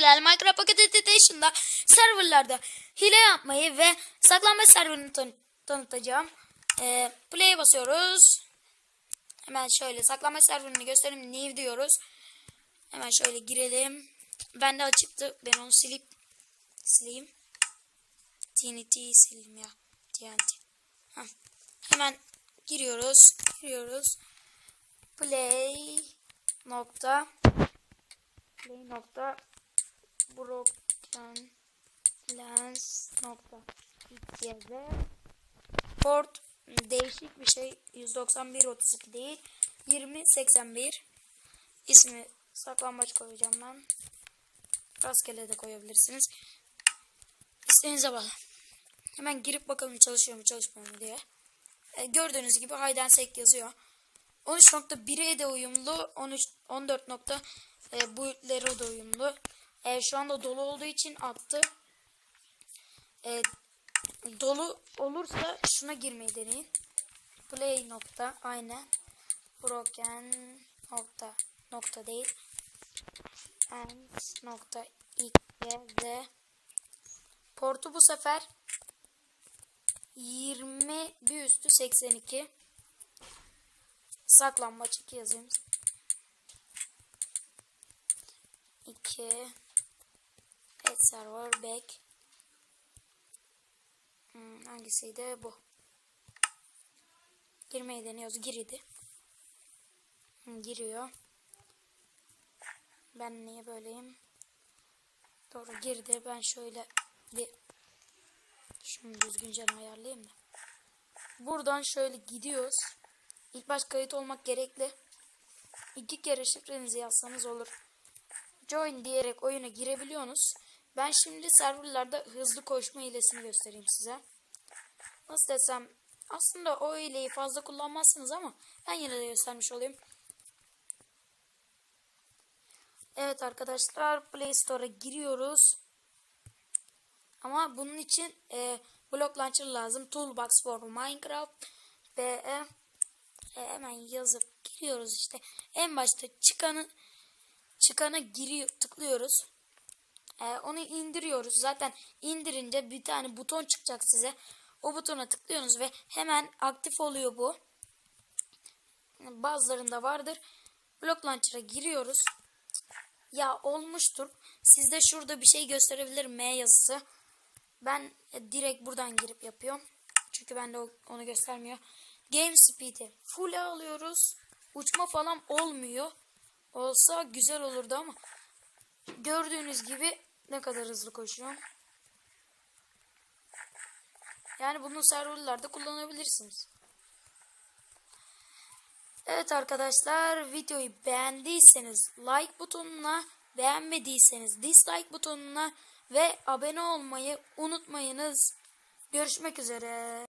sizlerle Minecraft Pocket Editation'da serverlarda hile yapmayı ve saklanma serverini tan- tanıtacağım. Ee, play'e basıyoruz. Hemen şöyle saklanma serverini göstereyim. New diyoruz. Hemen şöyle girelim. Ben de açıktı. Ben onu silip sileyim. TNT'yi sileyim ya. TNT. Heh. Hemen giriyoruz. Giriyoruz. Play nokta play nokta broken lens nokta xyz port değişik bir şey 191 32 değil 20 81 ismi saklambaç koyacağım ben rastgele de koyabilirsiniz. İsteğinize bağlı. Hemen girip bakalım çalışıyor mu çalışmıyor mu diye. E, gördüğünüz gibi hide and seek yazıyor. 13.1'e de uyumlu 13 14. e, boyutları da uyumlu. E, şu anda dolu olduğu için attı. E, dolu olursa şuna girmeyi deneyin. Play nokta aynen. Broken nokta nokta değil. And nokta xyz Portu bu sefer 20 bir üstü 82 saklambaç 2 yazayım. 2 Pet server back. Hmm, hangisiydi? Bu. Girmeyi deniyoruz. Girdi hmm, giriyor. Ben niye böyleyim? Doğru girdi. Ben şöyle bir şunu düzgünce ayarlayayım da. Buradan şöyle gidiyoruz. İlk baş kayıt olmak gerekli. İki kere şifrenizi yazsanız olur. Join diyerek oyuna girebiliyorsunuz. Ben şimdi serverlarda hızlı koşma hilesini göstereyim size. Nasıl desem aslında o hileyi fazla kullanmazsınız ama ben yine de göstermiş olayım. Evet arkadaşlar Play Store'a giriyoruz. Ama bunun için e, Block Launcher lazım. Toolbox for Minecraft. BE e, hemen yazıp giriyoruz işte. En başta çıkanı çıkana giriyor tıklıyoruz. E, onu indiriyoruz. Zaten indirince bir tane buton çıkacak size. O butona tıklıyorsunuz ve hemen aktif oluyor bu. Bazılarında vardır. Block Launcher'a giriyoruz. Ya olmuştur. Sizde şurada bir şey gösterebilir M yazısı. Ben e, direkt buradan girip yapıyorum. Çünkü bende onu göstermiyor. Game Speed'i full alıyoruz. Uçma falan olmuyor. Olsa güzel olurdu ama gördüğünüz gibi ne kadar hızlı koşuyorum. Yani bunu serverlarda kullanabilirsiniz. Evet arkadaşlar videoyu beğendiyseniz like butonuna, beğenmediyseniz dislike butonuna ve abone olmayı unutmayınız. Görüşmek üzere.